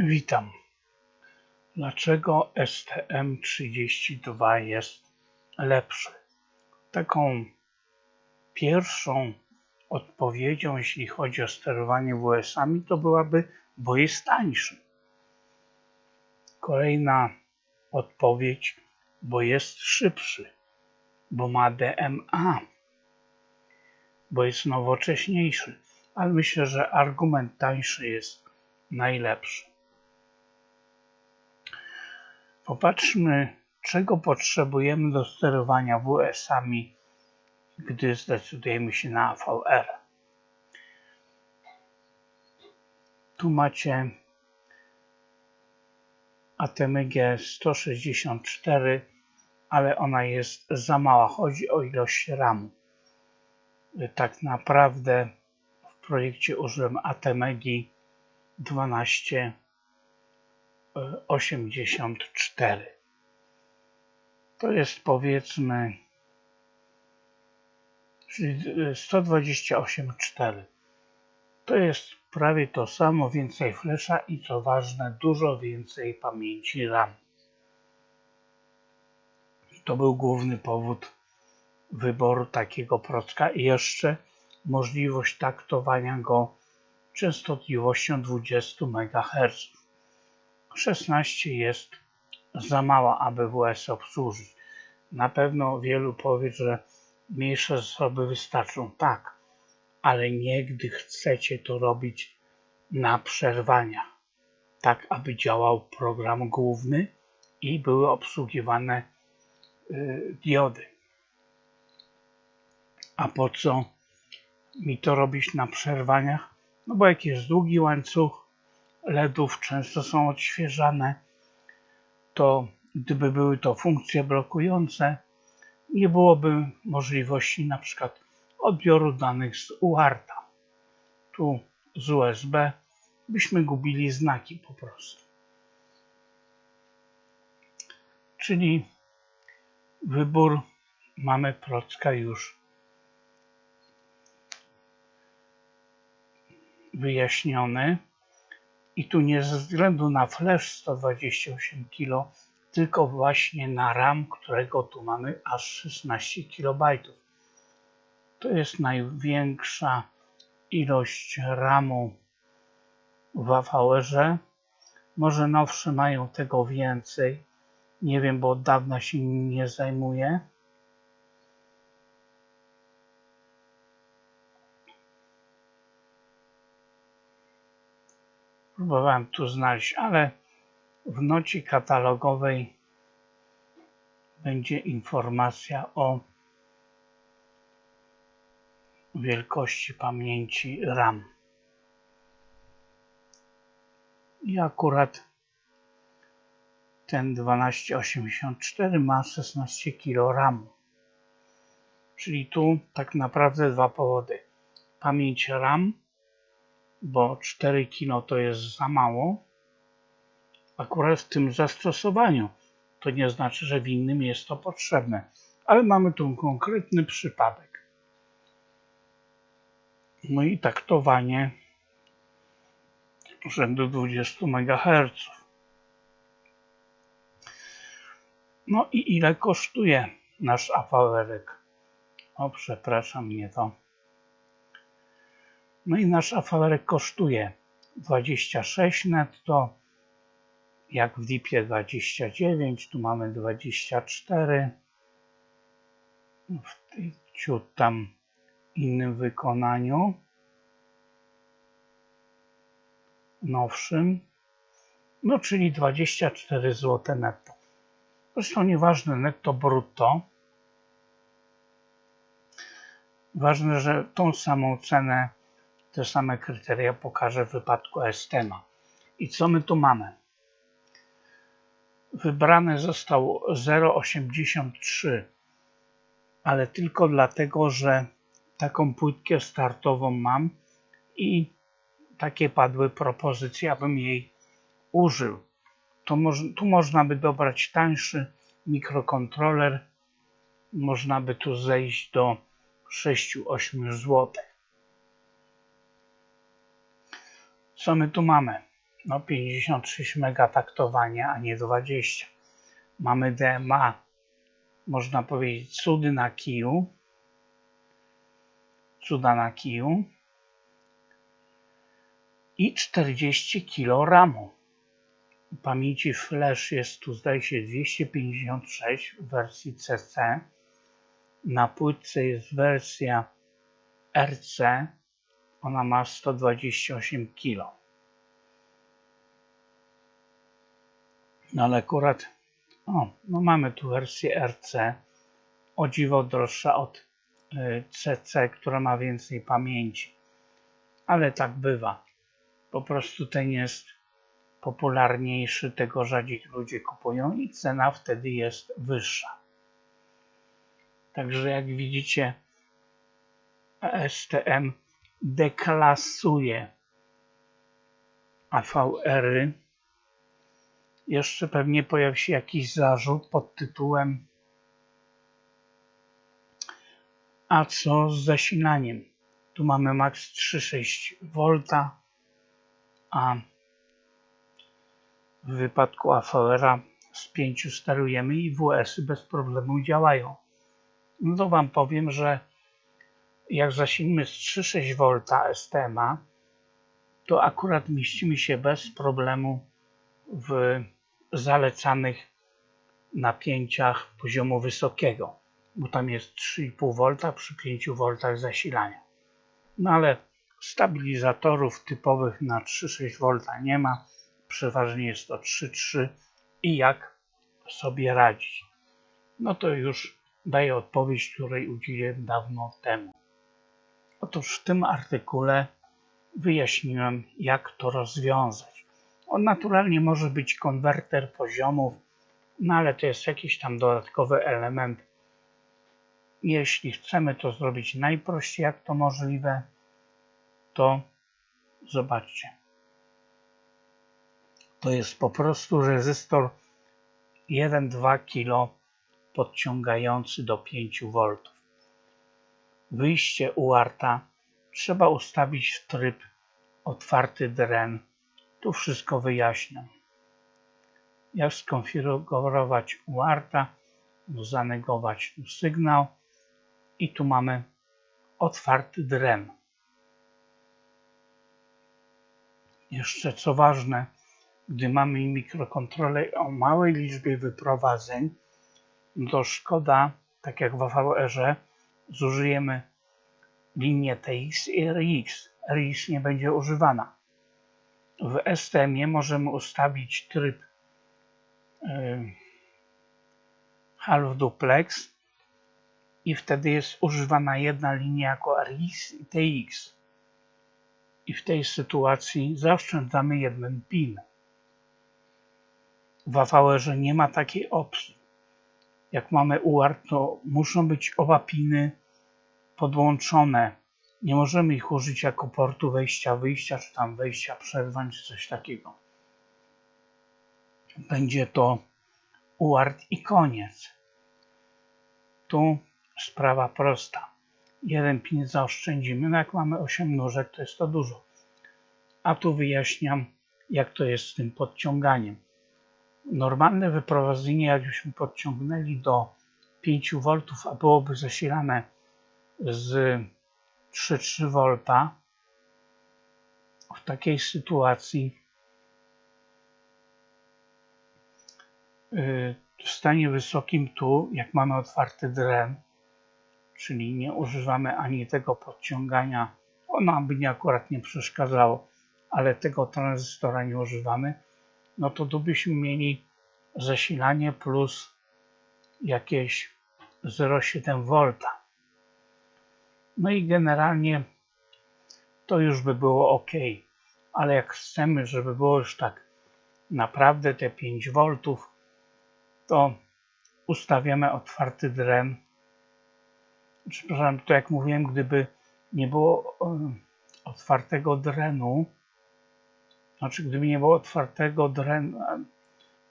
Witam. Dlaczego STM32 jest lepszy? Taką pierwszą odpowiedzią, jeśli chodzi o sterowanie WS-ami, to byłaby, bo jest tańszy. Kolejna odpowiedź, bo jest szybszy, bo ma DMA, bo jest nowocześniejszy. Ale myślę, że argument tańszy jest najlepszy. Popatrzmy, czego potrzebujemy do sterowania WS-ami, gdy zdecydujemy się na AVR. Tu macie ATMG 164, ale ona jest za mała. Chodzi o ilość RAM. Tak naprawdę w projekcie użyłem ATMG 1284. To jest powiedzmy 128,4. To jest prawie to samo, więcej flesza i co ważne, dużo więcej pamięci RAM. To był główny powód wyboru takiego procka i jeszcze możliwość taktowania go częstotliwością 20 MHz. 16 jest za mała, aby WS obsłużyć. Na pewno wielu powie, że mniejsze zasoby wystarczą. Tak, ale nie gdy chcecie to robić na przerwania. Tak, aby działał program główny i były obsługiwane y, diody. A po co mi to robić na przerwaniach? No bo jak jest długi łańcuch LEDów, często są odświeżane, to gdyby były to funkcje blokujące, nie byłoby możliwości na przykład odbioru danych z UARTA. Tu z USB byśmy gubili znaki po prostu. Czyli wybór mamy procka już wyjaśniony. I tu nie ze względu na flash 128 kg, tylko właśnie na RAM, którego tu mamy aż 16 KB. To jest największa ilość RAMu w AVR-ze. Może nowsze mają tego więcej. Nie wiem, bo od dawna się nie zajmuję. Próbowałem tu znaleźć, ale w nocie katalogowej będzie informacja o wielkości pamięci RAM. I akurat ten 1284 ma 16 kg RAM. Czyli tu tak naprawdę dwa powody. Pamięć RAM bo 4 kg to jest za mało. Akurat w tym zastosowaniu. To nie znaczy, że w innym jest to potrzebne, ale mamy tu konkretny przypadek. No i taktowanie rzędu 20 MHz. No i ile kosztuje nasz AVR-ek? O, przepraszam, mnie to. No i nasz afalerek kosztuje 26 netto, jak w DIP-ie 29, tu mamy 24, w tej ciut tam innym wykonaniu, nowszym, no czyli 24 zł netto. Zresztą nieważne netto brutto, ważne, że tą samą cenę te same kryteria pokażę w wypadku Estema. I co my tu mamy? Wybrany został 0,83, ale tylko dlatego, że taką płytkę startową mam i takie padły propozycje, abym jej użył. Tu można by dobrać tańszy mikrokontroler. Można by tu zejść do 6-8 zł. Co my tu mamy? no 56 mega taktowania, a nie 20. Mamy DMA, można powiedzieć cudy na kiju, cuda na kiju i 40 kg RAMu. Pamięci flash jest tu zdaje się 256 w wersji CC. Na płytce jest wersja RC. Ona ma 128 kg. No ale akurat, o, no mamy tu wersję RC, o dziwo droższa od CC, y, która ma więcej pamięci. Ale tak bywa. Po prostu ten jest popularniejszy, tego rzadziej ludzie kupują i cena wtedy jest wyższa. Także jak widzicie, STM deklasuje AVR-y. Jeszcze pewnie pojawi się jakiś zarzut pod tytułem A co z zasilaniem? Tu mamy max 3,6 V, a w wypadku AVR z 5 sterujemy i WS-y bez problemu działają. No to Wam powiem, że jak zasilimy z 3,6 V STMA, to akurat mieścimy się bez problemu w zalecanych napięciach poziomu wysokiego, bo tam jest 3,5 V przy 5 V zasilania. No ale stabilizatorów typowych na 3,6 V nie ma, przeważnie jest to 3,3 i jak sobie radzić. No to już daję odpowiedź, której udzieliłem dawno temu. Otóż w tym artykule wyjaśniłem, jak to rozwiązać. On naturalnie może być konwerter poziomów, no ale to jest jakiś tam dodatkowy element. Jeśli chcemy to zrobić najprościej, jak to możliwe, to zobaczcie. To jest po prostu rezystor 1-2 kg podciągający do 5 V. Wyjście UARTA trzeba ustawić w tryb otwarty dren. Tu wszystko wyjaśniam. Jak skonfigurować UARTA, zanegować tu sygnał i tu mamy otwarty dren. Jeszcze co ważne, gdy mamy mikrokontroler o małej liczbie wyprowadzeń, to szkoda, tak jak w AVR-ze, zużyjemy linię TX i RX. RX nie będzie używana. W STM-ie możemy ustawić tryb yy, half duplex i wtedy jest używana jedna linia jako RX i TX. I w tej sytuacji zaoszczędzamy jeden pin. W AVR-ze nie ma takiej opcji jak mamy UART, to muszą być oba piny podłączone. Nie możemy ich użyć jako portu wejścia, wyjścia, czy tam wejścia, przerwań, czy coś takiego. Będzie to UART i koniec. Tu sprawa prosta. Jeden pin zaoszczędzimy, no jak mamy 8 nóżek, to jest to dużo. A tu wyjaśniam, jak to jest z tym podciąganiem. Normalne wyprowadzenie, jakbyśmy podciągnęli do 5 V, a byłoby zasilane z 3,3 V, w takiej sytuacji y, w stanie wysokim tu, jak mamy otwarty dren, czyli nie używamy ani tego podciągania, ono by nie akurat nie przeszkadzało, ale tego tranzystora nie używamy, no to tu byśmy mieli zasilanie plus jakieś 0,7 V. No i generalnie to już by było ok, ale jak chcemy, żeby było już tak naprawdę te 5 V, to ustawiamy otwarty dren. Przepraszam, to jak mówiłem, gdyby nie było e, otwartego drenu, znaczy, gdyby nie było otwartego drenu,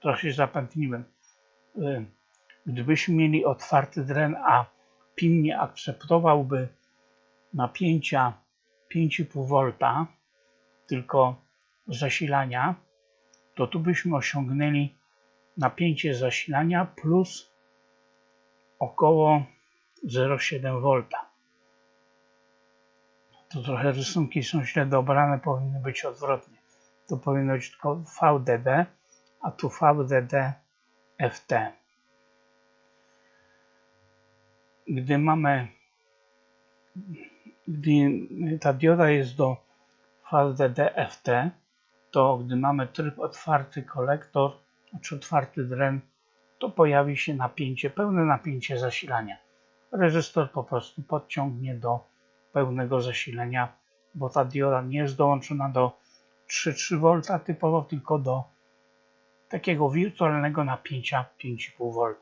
trochę się zapętliłem. Y, gdybyśmy mieli otwarty dren, a PIN nie akceptowałby napięcia 5,5 V, tylko zasilania, to tu byśmy osiągnęli napięcie zasilania plus około 0,7 V. To trochę rysunki są źle dobrane, powinny być odwrotnie. To powinno być tylko VDD, a tu VDD FT. Gdy mamy, gdy ta dioda jest do VDD FT, to gdy mamy tryb otwarty kolektor, czy otwarty dren, to pojawi się napięcie, pełne napięcie zasilania. Rezystor po prostu podciągnie do pełnego zasilenia, bo ta dioda nie jest dołączona do 3,3 V typowo, tylko do takiego wirtualnego napięcia 5,5 V.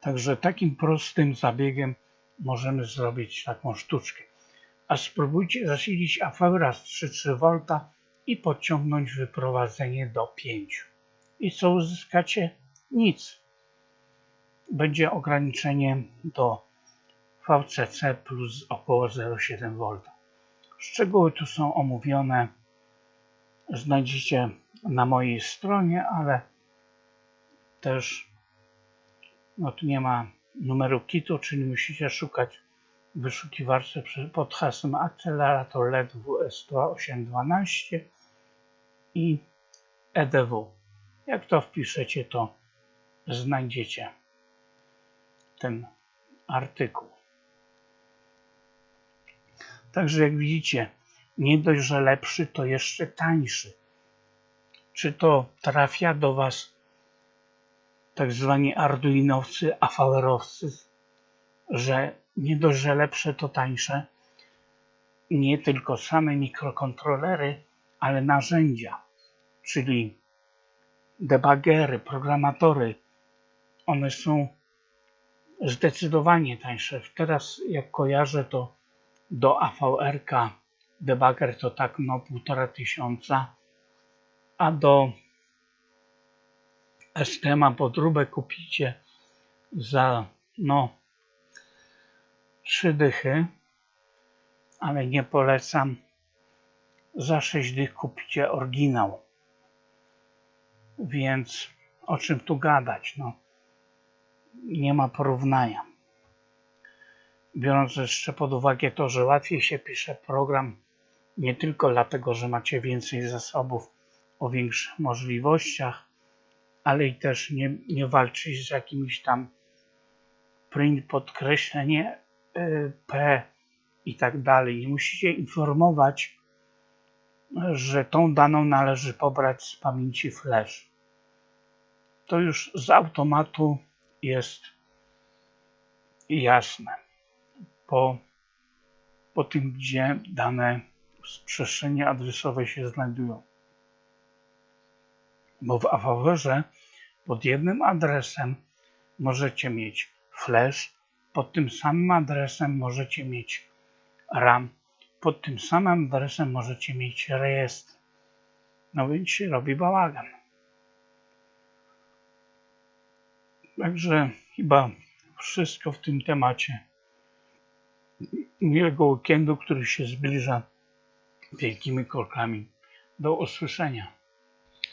Także takim prostym zabiegiem możemy zrobić taką sztuczkę. A spróbujcie zasilić AV raz 3,3 V i podciągnąć wyprowadzenie do 5. I co uzyskacie? Nic. Będzie ograniczenie do VCC plus około 0,7 V. Szczegóły tu są omówione. Znajdziecie na mojej stronie, ale też no tu nie ma numeru kitu, czyli musicie szukać w wyszukiwarce pod hasłem akcelerator LED WS2812 i EDW. Jak to wpiszecie, to znajdziecie ten artykuł. Także jak widzicie, nie dość, że lepszy, to jeszcze tańszy. Czy to trafia do Was tak zwani arduinowcy, AVR-owcy, że nie dość, że lepsze, to tańsze. Nie tylko same mikrokontrolery, ale narzędzia, czyli debuggery, programatory, one są zdecydowanie tańsze. Teraz jak kojarzę, to do AVR-ka debugger to tak no półtora tysiąca, a do STM-a podróbę kupicie za no trzy dychy, ale nie polecam. Za 6 dych kupicie oryginał. Więc o czym tu gadać? No, nie ma porównania. Biorąc jeszcze pod uwagę to, że łatwiej się pisze program nie tylko dlatego, że macie więcej zasobów o większych możliwościach, ale i też nie, nie walczyć z jakimś tam print podkreślenie y, P i tak dalej. Nie musicie informować, że tą daną należy pobrać z pamięci flash. To już z automatu jest jasne po, po tym, gdzie dane z przestrzeni adresowej się znajdują. Bo w AWR pod jednym adresem możecie mieć flash, pod tym samym adresem możecie mieć RAM, pod tym samym adresem możecie mieć rejestr. No więc się robi bałagan. Także chyba wszystko w tym temacie. Miłego weekendu, który się zbliża wielkimi krokami. Do usłyszenia.